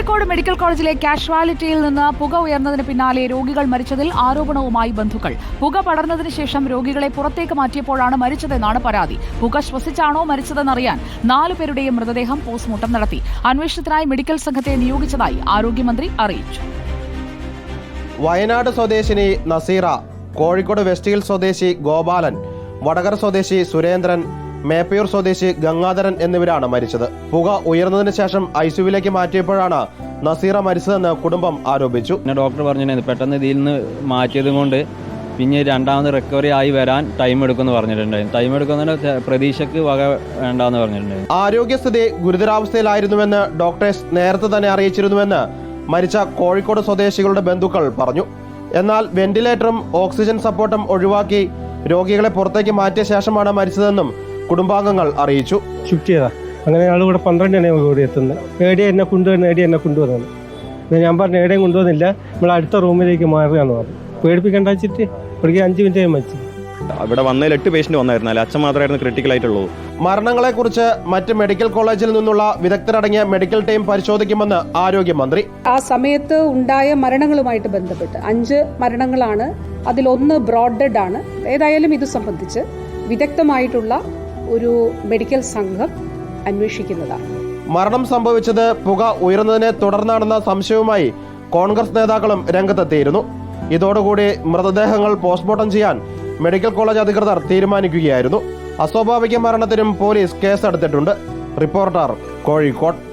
Kozhikode medical കോളേജിലെ കാഷ്വാലിറ്റിയിൽ നിന്ന് പുക ഉയർന്നതിന് പിന്നാലെ രോഗികൾ മരിച്ചതിൽ ആരോപണവുമായി ബന്ധുക്കൾ. പുക പടർന്നതിന് ശേഷം രോഗികളെ പുറത്തേക്ക് മാറ്റിയപ്പോഴാണ് മരിച്ചതെന്നാണ് പരാതി. പുക ശ്വസിച്ചാണോ മരിച്ചതെന്നറിയാൻ നാലു പേരുടെയും മൃതദേഹം പോസ്റ്റ്മോർട്ടം നടത്തി. അന്വേഷണത്തിനായി മെഡിക്കൽ സംഘത്തെ നിയോഗിച്ചതായി ആരോഗ്യമന്ത്രി അറിയിച്ചു. വയനാട് സ്വദേശിനി നസീറ കോഴിക്കോട് വെസ്റ്റ് ഹിൽ സ്വദേശി ഗോപാലൻ വടകര സ്വദേശി സുരേന്ദ്രൻ മേപ്പയൂർ സ്വദേശി ഗംഗാധരൻ എന്നിവരാണ് മരിച്ചത്. പുക ഉയർന്നതിന് ശേഷം ഐസിയുവിലേക്ക് മാറ്റിയപ്പോഴാണ് നസീറ മരിച്ചതെന്ന് കുടുംബം ആരോപിച്ചു. പിന്നെ ഡോക്ടർ പറഞ്ഞു പെട്ടെന്ന് ഇതിൽ നിന്ന് മാറ്റിയത് കൊണ്ട് പിന്നെ രണ്ടാമത് റിക്കവറി ആയി വരാൻ ടൈം എടുക്കുമെന്ന് പറഞ്ഞിട്ടുണ്ടായിരുന്നു. ടൈം എടുക്കുന്നതിന് പ്രതീക്ഷയ്ക്ക് വക വേണ്ടെന്ന് പറഞ്ഞിട്ടുണ്ടായിരുന്നു. ആരോഗ്യസ്ഥിതി ഗുരുതരാവസ്ഥയിലായിരുന്നുവെന്ന് ഡോക്ടേഴ്സ് നേരത്തെ തന്നെ അറിയിച്ചിരുന്നുവെന്ന് മരിച്ച കോഴിക്കോട് സ്വദേശികളുടെ ബന്ധുക്കൾ പറഞ്ഞു. എന്നാൽ വെന്റിലേറ്ററും ഓക്സിജൻ സപ്പോർട്ടും ഒഴിവാക്കി രോഗികളെ പുറത്തേക്ക് മാറ്റിയ ശേഷമാണ് മരിച്ചതെന്നും കുടുംബാംഗങ്ങൾ അറിയിച്ചു. ഷിഫ്റ്റ് ചെയ്താ അങ്ങനെ ആൾ ഇവിടെ പന്ത്രണ്ട് മണി ഇവിടെ എത്തുന്നത്. ഏടി എന്നെ കൊണ്ടുവന്ന് ഏടി എന്നെ കൊണ്ടുവന്നത് പിന്നെ ഞാൻ പറഞ്ഞു ഏടെയും കൊണ്ടുവന്നില്ല. നമ്മൾ അടുത്ത റൂമിലേക്ക് മാറുകയെന്ന് പറഞ്ഞു. പേടിപ്പിക്കണ്ട വെച്ചിട്ട് ഇവിടേക്ക് അഞ്ച് മിനിറ്റ് മരിച്ചു അവിടെ വന്നതിൽ എട്ട് പേഷ്യന്റ് വന്നായിരുന്നു അല്ല? അച്ഛൻ മാത്രമായിരുന്നു ക്രിട്ടിക്കൽ ആയിട്ടുള്ളൂ. മരണങ്ങളെക്കുറിച്ച് മറ്റ് മെഡിക്കൽ കോളേജിൽ നിന്നുള്ള വിദഗ്ധരടങ്ങിയ മെഡിക്കൽ ടീം പരിശോധിക്കുമെന്ന് ആരോഗ്യമന്ത്രി. ആ സമയത്ത് ഉണ്ടായ മരണങ്ങളുമായിട്ട് ബന്ധപ്പെട്ട് അഞ്ച് മരണങ്ങളാണ്. അതിൽ ഒന്ന് ബ്രോഡ് ഡെഡ് ആണ്. ഏതായാലും ഇത് സംബന്ധിച്ച് വിദഗ്ധമായിട്ടുള്ള ഒരു മെഡിക്കൽ സംഘം അന്വേഷിക്കുന്നതാണ്. മരണം സംഭവിച്ചത് പുക ഉയർന്നതിനെ തുടർന്നാണെന്ന സംശയവുമായി കോൺഗ്രസ് നേതാക്കളും രംഗത്തെത്തിയിരുന്നു. ഇതോടുകൂടി മൃതദേഹങ്ങൾ പോസ്റ്റ്മോർട്ടം ചെയ്യാൻ മെഡിക്കൽ കോളേജ് അധികൃതർ തീരുമാനിക്കുകയായിരുന്നു. അസ്വാഭാവിക മരണത്തിനും പോലീസ് കേസെടുത്തിട്ടുണ്ട്. റിപ്പോർട്ടർ കോഴിക്കോട്.